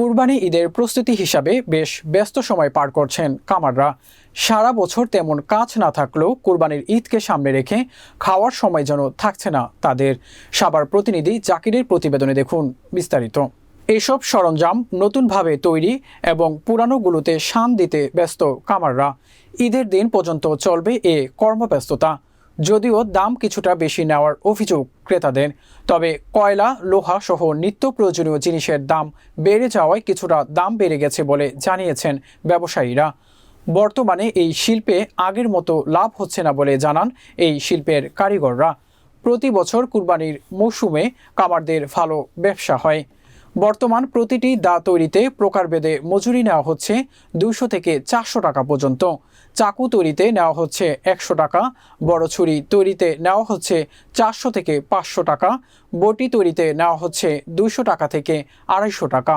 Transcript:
কুরবানি ঈদের প্রস্তুতি হিসাবে বেশ ব্যস্ত সময় পার করছেন কামাররা। সারা বছর তেমন কাজ না থাকলেও কুরবানির ঈদকে সামনে রেখে খাওয়ার সময় যেন থাকছে না তাদের। সাবার প্রতিনিধি জাকিরের প্রতিবেদনে দেখুন বিস্তারিত। এসব সরঞ্জাম নতুনভাবে তৈরি এবং পুরানোগুলোতে শান দিতে ব্যস্ত কামাররা। ঈদের দিন পর্যন্ত চলবে এ কর্মব্যস্ততা। যদিও দাম কিছুটা বেশি নেওয়ার অভিযোগ ক্রেতাদের, তবে কয়লা, লোহা সহ নিত্য প্রয়োজনীয় জিনিসের দাম বেড়ে যাওয়ায় কিছুটা দাম বেড়ে গেছে বলে জানিয়েছেন ব্যবসায়ীরা। বর্তমানে এই শিল্পে আগের মতো লাভ হচ্ছে না বলে জানান এই শিল্পের কারিগররা। প্রতি বছর কুরবানির মৌসুমে কামারদের ভালো ব্যবসা হয়। বর্তমান প্রতিটি দা তৈরিতে প্রকারভেদে মজুরি নেওয়া হচ্ছে দুশো থেকে চারশো টাকা পর্যন্ত। চাকু তৈরিতে নেওয়া হচ্ছে একশো টাকা, বড় ছুরি তৈরিতে নেওয়া হচ্ছে চারশো থেকে পাঁচশো টাকা, বটি তৈরিতে নেওয়া হচ্ছে দুশো টাকা থেকে আড়াইশো টাকা।